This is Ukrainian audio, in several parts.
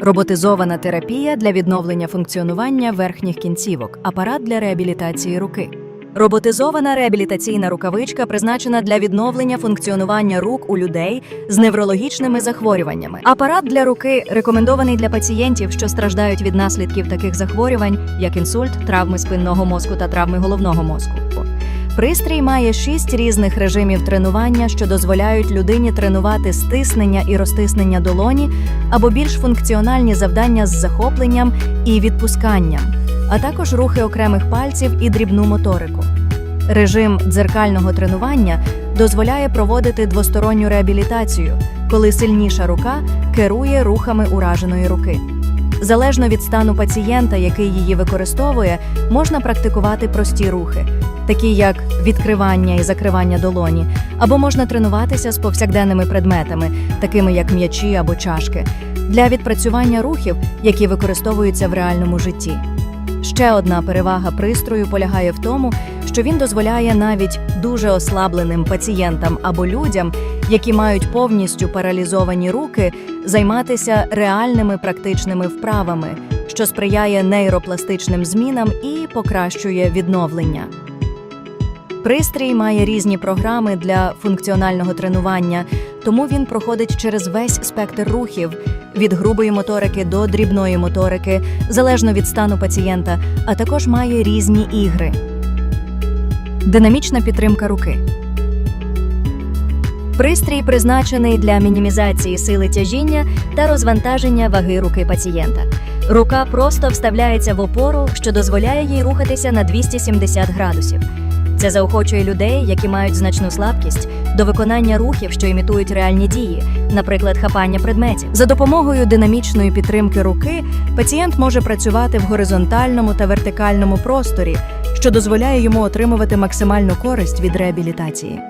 Роботизована терапія для відновлення функціонування верхніх кінцівок, апарат для реабілітації руки. Роботизована реабілітаційна рукавичка призначена для відновлення функціонування рук у людей з неврологічними захворюваннями. Апарат для руки рекомендований для пацієнтів, що страждають від наслідків таких захворювань, як інсульт, травми спинного мозку та травми головного мозку. Пристрій має шість різних режимів тренування, що дозволяють людині тренувати стиснення і розтиснення долоні або більш функціональні завдання з захопленням і відпусканням, а також рухи окремих пальців і дрібну моторику. Режим дзеркального тренування дозволяє проводити двосторонню реабілітацію, коли сильніша рука керує рухами ураженої руки. Залежно від стану пацієнта, який її використовує, можна практикувати прості рухи, такі як відкривання і закривання долоні, або можна тренуватися з повсякденними предметами, такими як м'ячі або чашки, для відпрацювання рухів, які використовуються в реальному житті. Ще одна перевага пристрою полягає в тому, що він дозволяє навіть дуже ослабленим пацієнтам або людям, які мають повністю паралізовані руки, займатися реальними практичними вправами, що сприяє нейропластичним змінам і покращує відновлення. Пристрій має різні програми для функціонального тренування, тому він проходить через весь спектр рухів від грубої моторики до дрібної моторики, залежно від стану пацієнта, а також має різні ігри. Динамічна підтримка руки. Пристрій призначений для мінімізації сили тяжіння та розвантаження ваги руки пацієнта. Рука просто вставляється в опору, що дозволяє їй рухатися на 270 градусів. Це заохочує людей, які мають значну слабкість, до виконання рухів, що імітують реальні дії, наприклад, хапання предметів. За допомогою динамічної підтримки руки пацієнт може працювати в горизонтальному та вертикальному просторі, що дозволяє йому отримувати максимальну користь від реабілітації.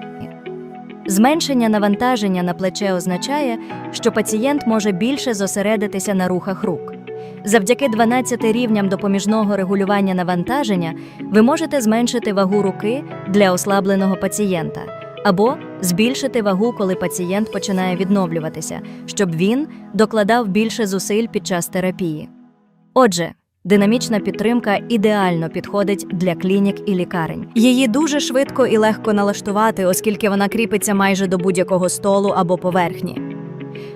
Зменшення навантаження на плече означає, що пацієнт може більше зосередитися на рухах рук. Завдяки 12 рівням допоміжного регулювання навантаження ви можете зменшити вагу руки для ослабленого пацієнта або збільшити вагу, коли пацієнт починає відновлюватися, щоб він докладав більше зусиль під час терапії. Отже, динамічна підтримка ідеально підходить для клінік і лікарень. Її дуже швидко і легко налаштувати, оскільки вона кріпиться майже до будь-якого столу або поверхні.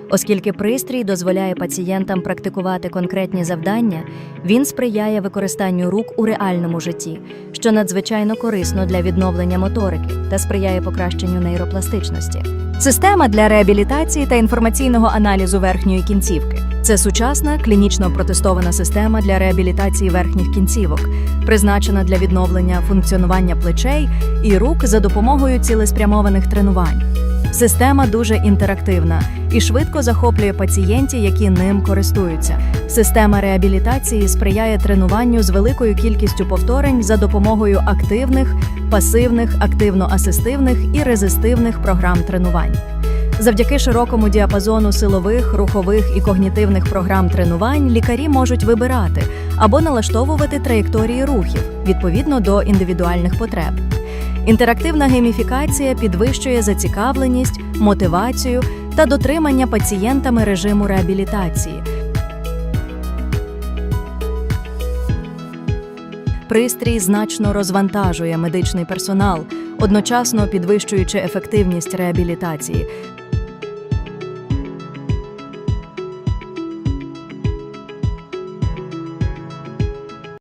Оскільки пристрій дозволяє пацієнтам практикувати конкретні завдання, він сприяє використанню рук у реальному житті, що надзвичайно корисно для відновлення моторики та сприяє покращенню нейропластичності. Система для реабілітації та інформаційного аналізу верхньої кінцівки. Це сучасна клінічно протестована система для реабілітації верхніх кінцівок, призначена для відновлення функціонування плечей і рук за допомогою цілеспрямованих тренувань. Система дуже інтерактивна і швидко захоплює пацієнтів, які ним користуються. Система реабілітації сприяє тренуванню з великою кількістю повторень за допомогою активних, пасивних, активно-асистивних і резистивних програм тренувань. Завдяки широкому діапазону силових, рухових і когнітивних програм тренувань лікарі можуть вибирати або налаштовувати траєкторії рухів відповідно до індивідуальних потреб. Інтерактивна гейміфікація підвищує зацікавленість, мотивацію та дотримання пацієнтами режиму реабілітації. Пристрій значно розвантажує медичний персонал, одночасно підвищуючи ефективність реабілітації.